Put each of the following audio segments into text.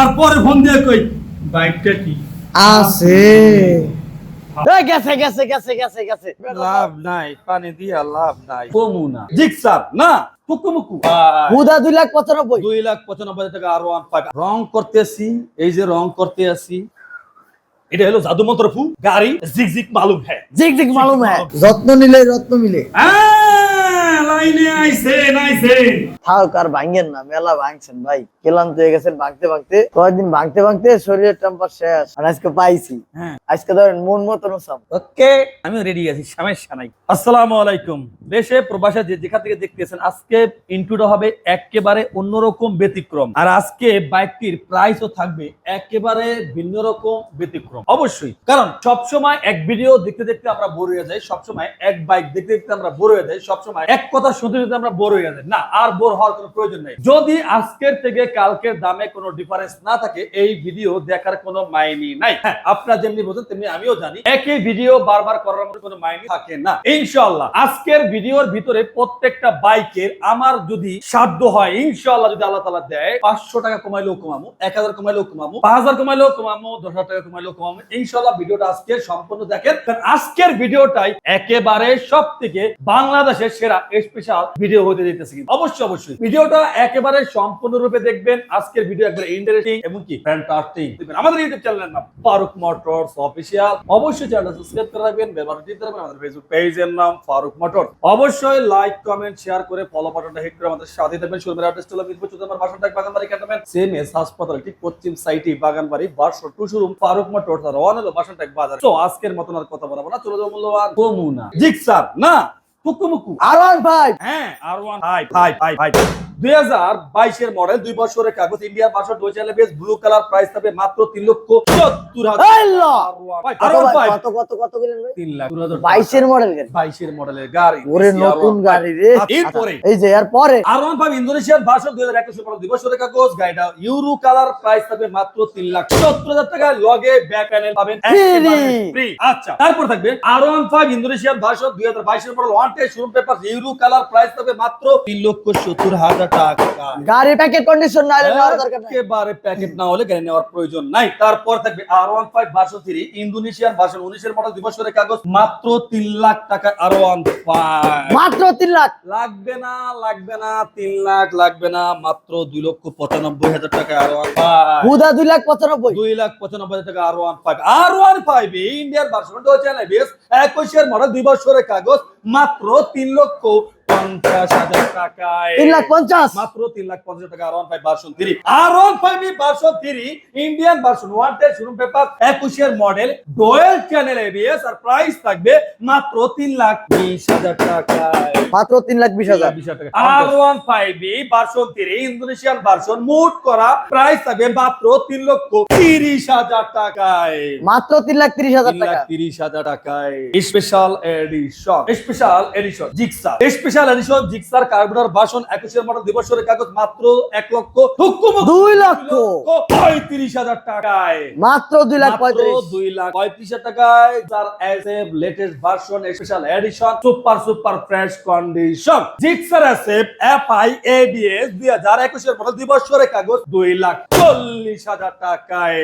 আর পরে ফোন দিয়ে কই বাইকটা কি? আছে। গেছে গেছে গেছে গেছে গেছে। লাভ নাই পানি দিয়া লাভ নাই। কমু না জিক্সার না? ফুকুমুকু। হুদা দুই লাখ পঁচানব্বই। দুই লাখ পঁচানব্বই টাকা আর ওয়ান ফাইভ রং করতেছি এই যে রং করতে আসি এটা হলো জাদু মন্ত্র ফু গাড়ি জিক জিক মালুম হ্যাঁ জিক জিক মালুম হ্যাঁ যত্ন নিলে রত্ন মিলে। আহ, লাইনে আইছেন আইছেন থাক আর ভাঙেন না মেলা ভাঙছেন ভাই। ক্লান্ত হয়ে গেছেন ভাঙতে ভাঙতে। কয়েকদিন ভাঙতে ভাঙতে শরীরের টেম্পার শেষ। আর আজকে পাইছি। আজকে ধরেন মন মতন সাম ওকে আমি রেডি আছি সমস্যা নাই। আসসালামু আলাইকুম। দেশে প্রবাসে যে যেখান থেকে দেখতেছেন আজকে ইনটুটা হবে একেবারে অন্যরকম ব্যতিক্রম। আর আজকে বাইকটির প্রাইসও থাকবে একেবারে ভিন্ন রকম ব্যতিক্রম। অবশ্যই। কারণ সবসময় এক ভিডিও দেখতে দেখতে আমরা বোর হয়ে যাই সবসময় এক বাইক দেখতে দেখতে আমরা বোর হয়ে যাই সবসময় এক কথা শুনতে শুনতে আমরা বোর হয়ে যাই না, আর বোর হওয়ার কোনো প্রয়োজন নেই। যদি আজকের থেকে কালকের দামে কোনো ডিফারেন্স না থাকে, এই ভিডিও দেখার কোনো মাইনি নাই। হ্যাঁ আপনারা যেমনি বোঝেন তেমনি আমিও জানি। একই ভিডিও বারবার করার মতো কোনো মাইনি থাকে না। ইনশাআল্লাহ, আজকের ভিডিওর ভিতরে প্রত্যেকটা বাইকের আমার যদি সাধ্য হয়, ইনশাআল্লাহ যদি আল্লাহ তাআলা দেয়, পাঁচশো টাকা কমাইলেও কমামো, এক হাজার কমাইলেও কমামো, পাঁচ হাজার কমাইলেও কমামো, দশ টাকা কমাইলেও কমামো। ইনশাআল্লাহ ভিডিওটা আজকে সম্পূর্ণ দেখেন। কারণ আজকের ভিডিওটাই একেবারে সব থেকে বাংলাদেশের সেরা স্পেশাল ভিডিও হতে যেতেছে কিন্তু। অবশ্যই অবশ্যই। ভিডিওটা একেবারে সম্পূর্ণরূপে দেখবেন। আজকের ভিডিও একবারে ইন্টারেস্টিং এবং কি ফ্যান্টাস্টিক আমাদের ইউটিউব চ্যানেলের নাম ফারুক মোটরস অফিসিয়াল অবশ্যই চ্যানেলটা সাবস্ক্রাইব করে রাখবেন বেল বাটন টিপতে রাখবেন আমাদের ফেসবুক পেজের নাম ফারুক মোটর অবশ্যই লাইক কমেন্ট শেয়ার করে ফলো বাটনটা হিট করে আমাদের সাথে থাকবেন। শুরু অ্যাড্রেস হলো মিরপুর চৌদ্দ নম্বর বাসনটাক বাগানবাড়ি ক্যান্টনমেন্ট সেম এস হাসপাতাল ঠিক পশ্চিম সাইটে বাগানবাড়ি বারশো two showroom Faruk motor R one হলো বাসনটাক বাজার। তো আজকের মতন আর কথা বলব না চলে যাব মূল্যবান। কমুনা জিক্সার না! ফুকুমুকু আর ওয়ান ফাইভ হ্যাঁ R one five five five five দুই হাজার বাইশের মডেল দুই বছরের কাগজ ইন্ডিয়ার ডোজালে বেশ ব্লু কালার প্রাইস থাকবে মাত্র তিন লক্ষ সত্তর! হাজার বাইশের মডেল বাইশের মডেলের গাড়ি। ওরে নতুন গাড়ি রে। এরপরে। এই যে এর পরে আর ওয়ান ফাইভ ইন্দোনেশিয়ার ভার্সন দুই হাজার একুশ মডেল দুই বছরের কাগজ। গাড়িটা ইউরো কালার প্রাইস থাকবে মাত্র তিন লাখ সত্তর হাজার টাকা লগে ব্যাক প্যানেল পাবেন। ফ্রি আচ্ছা তারপর থাকবে আর ওয়ান ফাইভ ইন্দোনেশিয়ার ভার্সন দুই হাজার বাইশের মডেল ওয়ান টে showroom paper euro colour price থাকবে মাত্র তিন লক্ষ সত্তর হাজার টাকা। গাড়ি প্যাকেট কন্ডিশন না হলে নেওয়ার দরকার নাই। একেবারে প্যাকেট না হলে গাড়ি নেওয়ার প্রয়োজন নাই। তারপর থাকবে R one five version three Indonesian version উনিশের মডেল দুই বছরের কাগজ মাত্র তিন লাখ টাকা আর ওয়ান ফাইভ মাত্র তিন লাখ। লাগবে না লাগবে না তিন লাখ লাগবে না মাত্র দুই লক্ষ পঁচানব্বই হাজার টাকা আর ওয়ান ফাইভ হুদা দুই লাখ পঁচানব্বই। দুই লাখ পঁচানব্বই হাজার টাকা R one five R one five ইন্ডিয়ার ভার্সন বেশ একুশের মডেল দুই বছরের কাগজ মাত্র তিন লক্ষ পঞ্চাশ হাজার টাকায়। তিন লাখ পঞ্চাশ। মাত্র তিন লাখ পঞ্চাশ টাকা R one five version three R one five version three Indian version one ten শুনুন পেপার একুশের মডেল ডোয়েল চ্যানেল এবিএস আর প্রাইস থাকবে মাত্র তিন লাখ বিশ হাজার টাকায়। মাত্র তিন লাখ বিশ হাজার। R one five version three Indonesian version মুট করা প্রাইস থাকবে মাত্র তিন লক্ষ তিরিশ হাজার টাকায়। মাত্র তিন লাখ তিরিশ হাজার টাকা তিরিশ হাজার টাকায়। Special edition special edition Gixxer special edition Gixxer কার্বোনার বাসন একুশের মডেল দিবসের কাগজ মাত্র এক লক্ষ দুই লক্ষ। পঁয়ত্রিশ হাজার টাকায়। মাত্র দুই লাখ পঁয়ত্রিশ দুই লাখ পঁয়ত্রিশ হাজার টাকায় SF latest version special edition super super fresh condition Gixxer SF FI ABS দুই হাজার একুশের মডেল দুই বছরের কাগজ দুই লাখ চল্লিশ হাজার টাকায়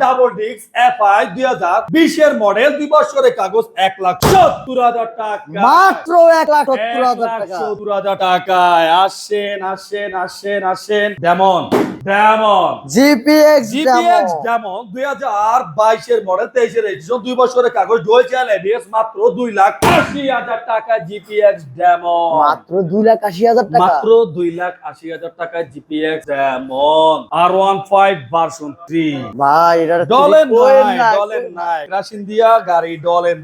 ডাবল ডিক্স এফআই দুই হাজার বিশের মডেল দুই বছরের কাগজ এক লাখ সত্তর হাজার টাকা। মাত্র এক লাখ সত্তর হাজার টাকা। সত্তর হাজার টাকায়। আসেন আসেন আসেন আসেন। ডেমন ডেমন জিপিএক্স জিপিএক্স দুই হাজার বাইশের মডেল তেইশের এডিশন দুই বছরের কাগজ মাত্র দুই লাখ আশি হাজার টাকা জিপিএক্স মাত্র লাখ আশি হাজার টাকা। মাত্র দুই লাখ আশি হাজার টাকা জিপিএক্স যেমন R one five version three ভাই এটা নাই ডলের নাই কেরাসিন দিয়া গাড়ি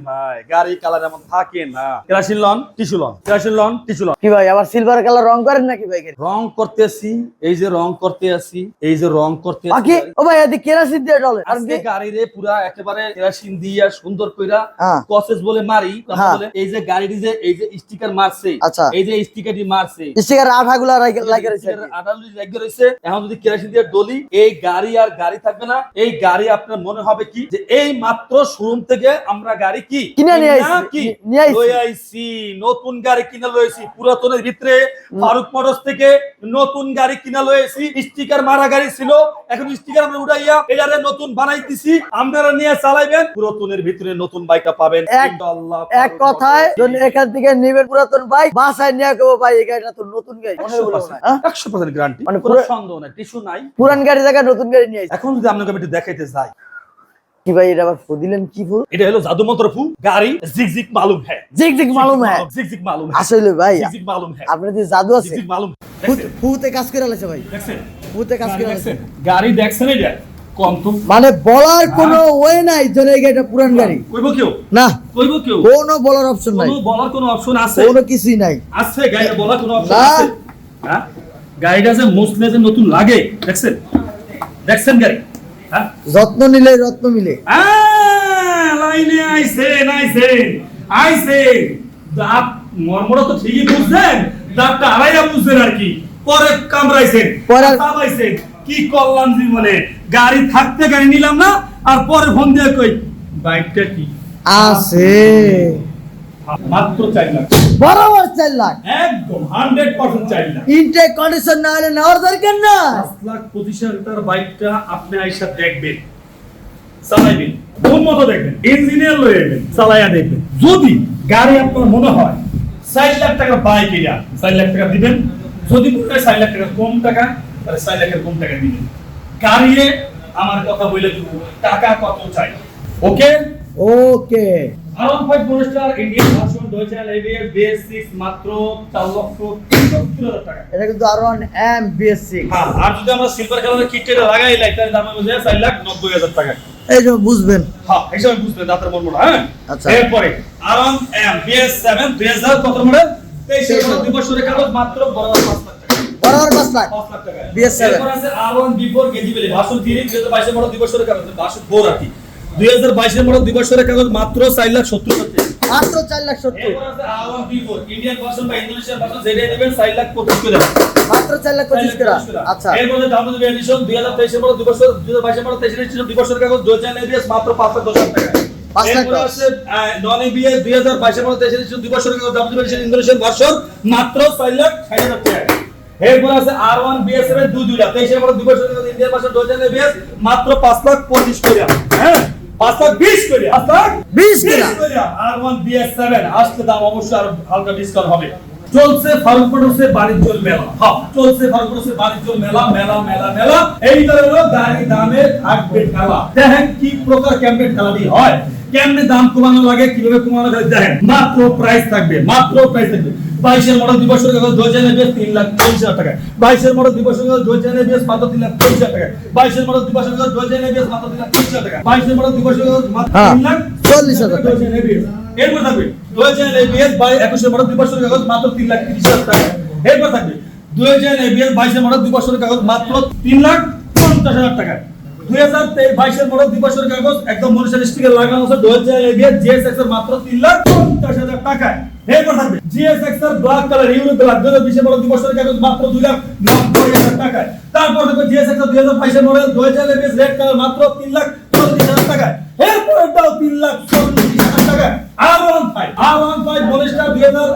নাই গাড়ি কালার এমন থাকে না। Kerosene lawn tissue lawn kerosene lawn tissue lawn কি ভাই আবার সিলভার কালার রং করেন নাকি ভাই? রং করতেছি এই যে রং করতে আছি আসছি এই যে রং করতে বাকি ও ভাই এদিকে কেরাসিন দিয়ে ডলে আর আজকে গাড়িরে পুরা একেবারে কেরাসিন দিয়া সুন্দর কইরা হ্যাঁ। কসেস বলে মারি হ্যাঁ। বলে এই যে গাড়িটি যে এই যে স্টিকার মারছে আচ্ছা। এই যে স্টিকারটি মারছে। স্টিকার আঠাগুলা লাগে রয়েছে রয়েছে এখন যদি কেরাসিন দিয়ে ডলি এই গাড়ি আর গাড়ি থাকবে না এই গাড়ি আপনার মনে হবে কি? যে এই মাত্র শোরুম থেকে আমরা গাড়ি কি? কিনে নিয়ে আইছি, কি? নিয়ে আইছি। নতুন গাড়ি কিনে লইছি পুরাতনের ভিতরে ফারুক মোটরস থেকে নতুন গাড়ি কিনা লইছি স্টিকার মারা গাড়ি ছিল এখন স্টিকার আমরা উঠাইয়া এটারে নতুন বানাইতেছি। আপনারা নিয়ে চালাইবেন পুরাতনের ভিতরে নতুন বাইকটা পাবেন। এক- কথায় যদি এখান থেকে নিবেন পুরাতন বাইক বাসায় নিয়ে কেউ ভাই এই গাড়িটা তো নতুন গাড়ি? একশো পার্সেন্ট গ্যারান্টি মানে পুরো- সন্দেহ নাই টিস্যু নাই। পুরান গাড়ি জায়গায় নতুন গাড়ি নিয়ে এখন যদি আপনাকে একটু দেখাইতে যাই। কি ভাই এটা আবার ফু দিলেন? কি ফুল? এটা হলো জাদু মন্ত্র ফু গাড়ি জিক জিক মালুম হ্যাঁ জিক জিক মালুম হ্যাঁ জিক জিক মালুম আসলে ভাই জিক জিক মালুম হ্যাঁ আপনার যে জাদু আছে। জিক জিক মালুম ফু- ফুতে কাজ করে ভাই। দেখছেন? ফুতে কাজ গাড়ি করে গাড়ি দেখছেন এটা মানে বলার কোনো ওয়ে নাই যে এই গাড়িটা পুরান গাড়ি। কইব কেউ? না কইব কেউ? কোনো বলার অপশন নাই। কোনো বলার কোনো অপশন আছে? কোনো কিছুই নাই। আছে গাড়িটা বলার কোনো অপশন। আছে? হ্যাঁ? গাড়িটা যে মুসলে যে নতুন লাগে দেখছেন? দেখছেন গাড়ি? হ্যাঁ? যত্ন নিলে রত্ন মিলে। লাইনে আইছেন আইছেন আইছেন। দাঁত মর্মটা তো ঠিকই বুঝছেন দাঁতটা আড়াইয়া বুঝছেন আর কি। পরে কামড়াইছেন পরে- চাবাইছেন কি করলাম জীবনে? গাড়ি থাকতে গাড়ি নিলাম না আর পরে ফোন দিয়ে কই বাইকটা কি? আছে। মাত্র চার লাখ। বরাবর চার লাখ। একদম হান্ড্রেড পার্সেন্ট চার লাখ। ইনটেক কন্ডিশন না হলে নেওয়ার দরকার না। পাঁচ লাখ পঁচিশ হাজার টাকার বাইকটা আপনি আইসা দেখবেন চালাইবেন মতো দেখবেন ইঞ্জিনিয়ার লয়ে যাবেন চালাইয়া দেখবেন। যদি গাড়ি আপনার মনে হয় চার লাখ টাকা বাইক এটা চার লাখ টাকা দিবেন যদি মনে হয় চার লাখ টাকা কম টাকা তাহলে চার লাখের কম টাকা দিবেন গাড়িয়ে আমার কথা বলে দেবো টাকা কত চাই? Okay? Okay. R one five ফোরস্টার Indian version ডয়েচাল এবিএস বিএস সিক্স মাত্র চার লক্ষ টাকা। এটা কিন্তু R one M BS six হ্যাঁ, আর যদি আমরা সিলভার কালারের কিটটা লাগাই লাই তাহলে দাম হবে চার লাখ নব্বই হাজার টাকা। এই যে বুঝবেন। হ্যাঁ হিসাবে বুঝলেন দাঁতের মর্মটা হ্যাঁ? আচ্ছা। এরপরে আরাম এম বিএস সেভেন দুই হাজার কত মডেল দুই বছরের কাগজ মাত্র বরাবর পাঁচ লাখ বরাবর পাঁচ লাখ? পাঁচ লাখ টাকা। BS7 এরপর আছে R one B four KG বেলে। ভাষণ থ্রি দুই হাজার বাইশের মডেল দুই বছরের কাগজ ভাষণ ফোর আর কি। দুই হাজার বাইশের মডেল দুই বছরের কাগজ মাত্র চার লাখ সত্তর মাত্র চার লাখ সত্তর। ইন্ডিয়ান ভার্সন বা ইন্দোনেশিয়ান ভার্সন যেটাই নেবেন চার লাখ পঁচিশ করে। মাত্র চার লাখ পঁচিশ করা। আচ্ছা। এরপরে ডাউনলোড এডিশন 2023 এর মধ্যে দুই বছর 2022 এর মধ্যে 23 এডিশন দুই বছর কাগজ 2000 এবিএস মাত্র 5 লাখ 10 হাজার টাকা। পাঁচ লাখ নন এবিএস 2022 এর মধ্যে 23 দুই বছর কাগজ ডাউনলোড ইন্দোনেশিয়ান ভার্সন মাত্র 4 লাখ 60 হাজার টাকা। এরপর আছে আর1 বিএস এর দুই দুইটা 23 এর মধ্যে দুই বছর ইন্ডিয়ান ভার্সন 2000 এবিএস মাত্র পাঁচ লাখ 25 করে। হ্যাঁ পাঁচ লাখ 20 করে। 5 লাখ 20 করে। আর1 বিএস 7 আজকে দাম অবশ্যই আরও হালকা ডিসকাউন্ট হবে। চলছে ফারুক বাণিজ্য মেলা। হ্যাঁ চলছে ফারুক বাণিজ্য মেলা মেলা মেলা মেলা। এইবার হলো গাড়ি দামে থাকবে খেলা। দেখেন কি প্রকার কেমনে খেলাটি হয়। কেমনে দাম কমানো লাগে কীভাবে কমানো লাগে দেখেন। মাত্র প্রাইস থাকবে মাত্র প্রাইস থাকবে। বাইশের মডেল দুই বছরের কাগজ দুই হাজার তিন লাখ পঁচিশ হাজার টাকা বাইশের মডেল দুই বছরের কাগজ দুই হাজার মাত্র তিন লাখ পঁচিশ হাজার টাকা বাইশের মডেল দুই বছরের কাগজ দুই হাজার মাত্র তিন লাখ পঁচিশ হাজার টাকা বাইশের মডেল দুই কাগজ মাত্র তিন লাখ চল্লিশ হাজার টাকা। এরপর থাকবে দুই হাজার এবিএস বাই একুশের মডেল দুই বছরের কাগজ, মাত্র তিন লাখ তিরিশ হাজার টাকা। এরপর থাকবে দুই হাজার এবিএস বাইশের মডেল দুই বছরের কাগজ, মাত্র তিন লাখ পঞ্চাশ হাজার টাকা। দুই হাজার বাইশের মডেল দুই বছরের কাগজ, একদম মনুষ্যের স্টিকার লাগানো আছে দুই হাজার এবিএস, জিএসএক্স এর মাত্র তিন লাখ পঞ্চাশ হাজার টাকায় এরপর থাকবে জিএসএক্স এর ব্ল্যাক কালার ইউরো ব্ল্যাক দুই হাজার বিশের মডেল দুই বছরের কাগজ, মাত্র দুই লাখ নব্বই হাজার টাকায় তারপর থাকবে জিএসএক্স দুই হাজার বাইশের মডেল দুই হাজার এবিএস রেড কালার মাত্র তিন লাখ চল্লিশ হাজার টাকায় এরপরেরটাও তিন লাখ চল্লিশ R one five R one five monster দুই হাজার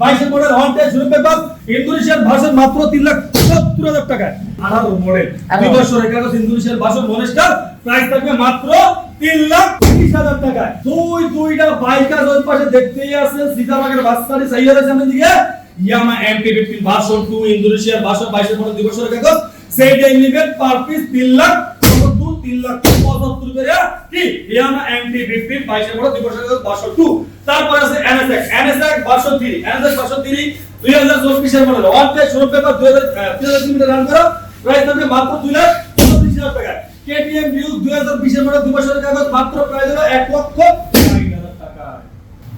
বাইশের মডেল হন্টেজ রুম পেপার ইন্দোনেশিয়ার ভাষণ মাত্র তিন লাখ সত্তর হাজার টাকায়। আঠারো মডেল। দুই বছরের কাগজ ইন্দোনেশিয়ার ভাষণ মনিস্টার প্রাইস থাকবে মাত্র তিন লাখ তিরিশ হাজার টাকায়। দুই দুইটা বাইক আর ওই পাশে দেখতেই আছেন সীতাবাগের বাচ্চারি সাইয়ারের দিকে। Yamaha MP fifteen version two ইন্দোনেশিয়ার ভাষণ বাইশের মডেল দুই নেবেন পার পিস তিন লাখ তিন লাখ পঁচাত্তর করে কি? ইয়ামা এমপি ফিফটিন বাইশের মডেল দুই বছর বারোশো টু তারপর আছে এনএসএক এনএসএক বারোশো থ্রি এনএসএক বারোশো থ্রি দুই হাজার চব্বিশের model one page showroom paper দুই হাজার তিন হাজার কিলোমিটার রান করো। প্রাইস থাকবে মাত্র দুই লাখ চৌত্রিশ হাজার টাকা। কেটিএম ভিউ দুই হাজার বিশের মডেল দুই বছরের কাগজ মাত্র প্রাইস হলো এক লক্ষ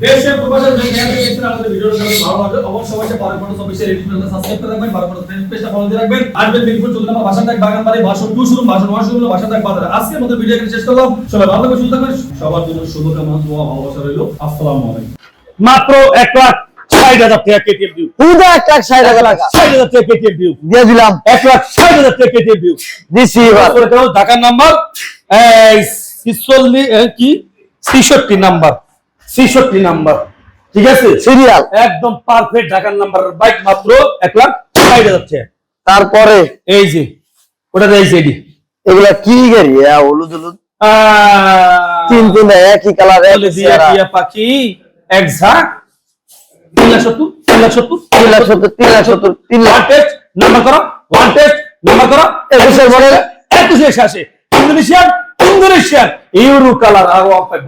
দেশে প্রবাসে যে জ্ঞান পেয়েছেন আমাদের ভিডিওটা যদি ভালো লাগে অবশ্যই অবশ্যই পরে photo official YouTube channel subscribe করে রাখবেন পরে ফটো ফ্রেন্ড পেজটা ফলো দিয়ে রাখবেন। আসবেন মিরপুর চৌধুরী আমার ভাষা থাক বাগান বাড়ি ভাষণ টু শুরু ভাষণ ওয়ান শুরু ভাষা থাক বাজার। আজকের মতো ভিডিও এখানে শেষ করলাম। সবাই ভালো থাকবেন সুস্থ থাকবেন। সবার জন্য শুভকামনা দোয়া ভালোবাসা রইল। আসসালামু আলাইকুম। মাত্র এক লাখ ষাট হাজার টাকা কেটিএম ডিউ পুরো এক লাখ ষাট হাজার লাখ টাকা। ষাট হাজার টাকা কেটিএম ডিউ দিয়ে দিলাম। এক লাখ ষাট হাজার টাকা কেটিএম ডিউ ঢাকার নাম্বার? কি? ছিষট্টি নাম্বার। ছিষট্টি নাম্বার। ঠিক আছে? সিরিয়াল একদম পারফেক্ট ঢাকার নাম্বার বাইক মাত্র এক লাখ হাজার টাকা তারপরে? এই যে ওটা রয়েছে এডি এগুলা কি গাড়ি? হলুদ হলুদ। তিন তিন একই কালার পাখি এক ঝাঁক। তিন লাখ সত্তর তিন লাখ সত্তর তিন লাখ সত্তর তিন লাখ সত্তর তিন লাখ। টেস্ট নাম্বার করো ওয়ান টেস্ট নাম্বার করো। একুশের model। একুশে আসে Indonesian Indonesian euro colour R one five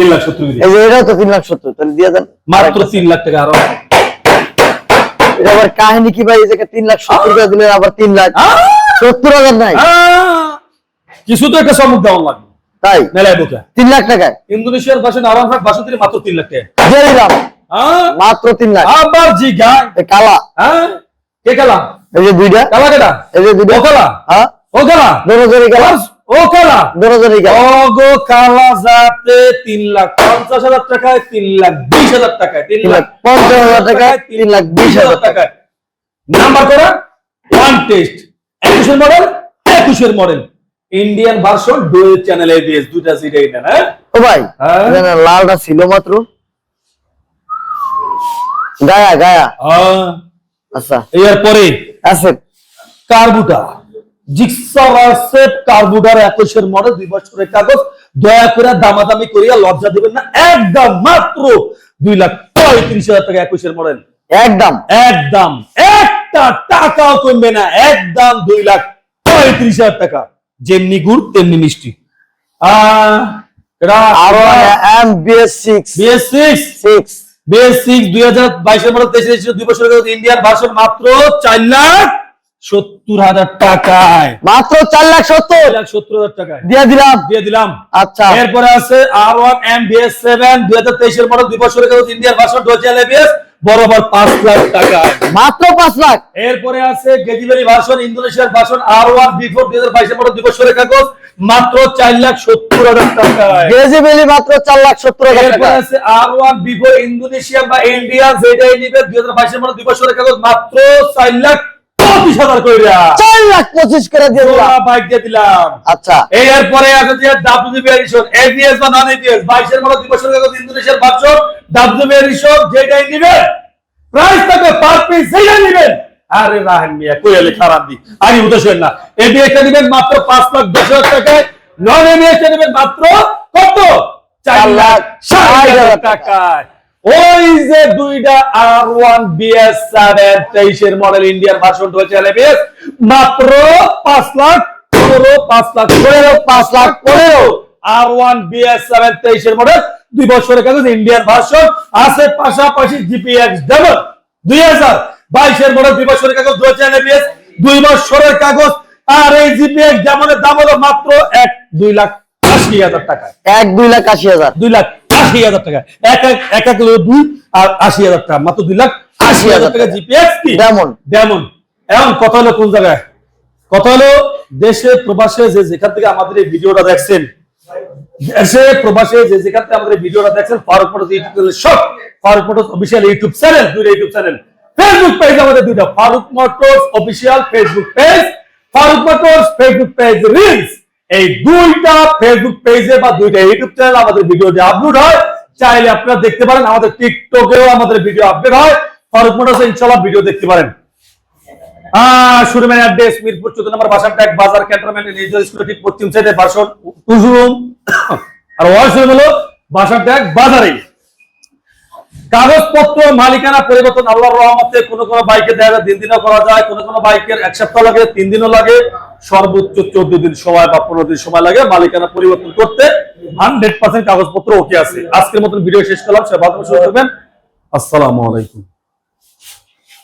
তিন লাখ সত্তর এই যে এটাও তো তিন লাখ সত্তর তাহলে দিয়ে দেন। মাত্র তিন লাখ টাকা আরও। এটা আবার কাহিনী কি ভাই? এই জায়গায় তিন লাখ সত্তর করে দিলেন আবার তিন লাখ। সত্তর হাজার নাই। কিছু তো একটা চমক দেওয়া লাগবে। তাই? মেলায় বোকা তিন লাখ টাকায়? ইন্দোনেশিয়ার ভাষণ আরাম ফাইভ বাসন তিনি মাত্র তিন লাখ টাকা। দিয়ে দিলাম। মাত্র তিন লাখ। আবার জি গায়। কালা। হ্যাঁ? কে কালা? এই যে দুইটা। কালা কেটা এই যে দুইটা। ও কালা? হ্যাঁ? ও কালা? দোনোজনই কালা। ও কালা? কালা অগো কালা যাতে তিন লাখ পঞ্চাশ হাজার টাকায় তিন লাখ বিশ হাজার টাকায় তিন লাখ পঞ্চাশ হাজার টাকায় তিন লাখ বিশ হাজার টাকায়। নাম্বার করা ওয়ান টেস্ট একুশের মডেল একুশের model Indian version dual channel ABS দুটা সিট এটা হ্যাঁ? ও ভাই হ্যাঁ? লালটা ছিল মাত্র। গায়া গায়া। আহ, আচ্ছা। এরপরে আছে কার্বুটা একুশের মডেল দুই বছরের কাগজ। দয়া করে দামাদামি করিয়া লজ্জা দিবেন না। একদম মাত্র দুই লাখ পঁয়ত্রিশ হাজার টাকা একুশের মডেল। একদম। একদম। একটা টাকাও কমবে না। একদম দুই লাখ পঁয়ত্রিশ হাজার টাকা। যেমনি গুড় তেমনি মিষ্টি। দুই হাজার বাইশের মডেল তেইশ দুই বছর আগে ইন্ডিয়ান ভার্সন মাত্র চার লাখ সত্তর হাজার টাকায়। মাত্র চার লাখ সত্তর। লাখ সত্তর হাজার টাকায়। দিয়ে দিলাম। দিয়ে দিলাম। আচ্ছা। এরপরে আছে আর ওয়ান এম সেভেন দুই হাজার তেইশের মডেল দুই বছর আগে ইন্ডিয়ান ভার্সন ডোজাল এবিএস বরাবর পাঁচ লাখ টাকায়। মাত্র পাঁচ লাখ। এরপরে আছে গেজিবেরি ভার্সন ইন্দোনেশিয়ার version R one V four দুই হাজার বাইশের মডেল দুই বছরের কাগজ মাত্র চার লাখ সত্তর হাজার টাকায়। গেজিবেলি মাত্র চার লাখ সত্তর হাজার টাকা এরপরে আছে আর ওয়ান বিভো ইন্দোনেশিয়ান বা ইন্ডিয়ান যেটাই নিবে দুই হাজার বাইশের মডেল দুই বছরের কাগজ মাত্র চার লাখ পঁচিশ হাজার কইরা। চার লাখ পঁচিশ করে দিয়ে দিলাম। বাইক দিয়ে দিলাম। আচ্ছা। এরপরে আছে যে ডাব্লিউবি এডিশন এবিএস বা নন এবিএস বাইশের মডেল দুই বছরের কাগজ ইন্দোনেশিয়ার ভার্সন ডাব্লিউবি এডিশন যেটাই নিবে প্রাইস থাকবে পার পিস যেটাই নিবেন আরে রাহেন মিয়া কোয়ালে খারাপ দি আগে উদ্দেশ্য না। এবিএসটা নিবেন মাত্র পাঁচ লাখ দশ হাজার টাকায় নন এবিএসটা নিবেন মাত্র কত? চার লাখ ষাট হাজার টাকায়। ওই যে দুইটা আর ওয়ান বিএস সেভেন তেইশের মডেল ইন্ডিয়ান ভার্সন হয়েছে এবিএস মাত্র পাঁচ লাখ পনেরো পাঁচ লাখ পনেরো পাঁচ লাখ পনেরো। আর ওয়ান বিএস সেভেন তেইশের মডেল দুই বছরের কাগজ ইন্ডিয়ান ভার্সন আছে পাশাপাশি জিপিএক্স ডবল দুই হাজার বাইশের মডেল দুই বছরের কাগজ দু হাজার এবিএস দুই বছরের কাগজ আর এই জিপিএক্স যেমনের দাম হলো মাত্র এক দুই লাখ আশি হাজার টাকায়। এক দুই লাখ আশি হাজার। দুই লাখ আশি হাজার টাকা। এক এক এক এক দুই আর আশি হাজার টাকা। মাত্র দুই লাখ আশি হাজার টাকা জিপিএক্স কি। ডেমন এখন কথা হলো কোন জায়গায়? কথা হলো দেশে প্রবাসে যে যেখান থেকে আমাদের এই ভিডিওটা দেখছেন দেশে প্রবাসে যে যেখান থেকে আমাদের ভিডিওটা দেখছেন ফারুক মোটরস ইউটিউব চ্যানেল সব Farooq Motors official YouTube channel দুইটা ইউটিউব চ্যানেল ফেসবুক পেজ আমাদের দুইটা। Farooq Motors official Facebook page Farooq Motors Facebook page reels এই দুইটা ফেসবুক পেজে বা দুইটা ইউটিউব চ্যানেল আমাদের ভিডিও যে আপলোড হয়, চাইলে আপনারা দেখতে পারেন, আমাদের টিকটকেও আমাদের ভিডিও আপডেট হয়। ফারুক মোটরস ইনশাল্লাহ ভিডিও দেখতে পারেন। শুরুমের অ্যাড্রেস মিরপুর চোদ্দ ট্যাগ, বাজার পশ্চিম আর হলো বাসার ট্যাগ বাজারে কাগজপত্র, মালিকানা পরিবর্তন আল্লাহর রহমতে কোনো কোনো বাইকে দেখা দিন দিনও করা যায়, কোনো কোনো বাইকের এক সপ্তাহ লাগে, তিন দিনও লাগে, সর্বোচ্চ চোদ্দ দিন সময় বা পনেরো দিন সময় লাগে মালিকানা পরিবর্তন করতে হান্ড্রেড পার্সেন্ট কাগজপত্র ওকে আছে। আজকের মতন ভিডিও শেষ করলাম সে ভালো শুরু করবেন আসসালামু আলাইকুম।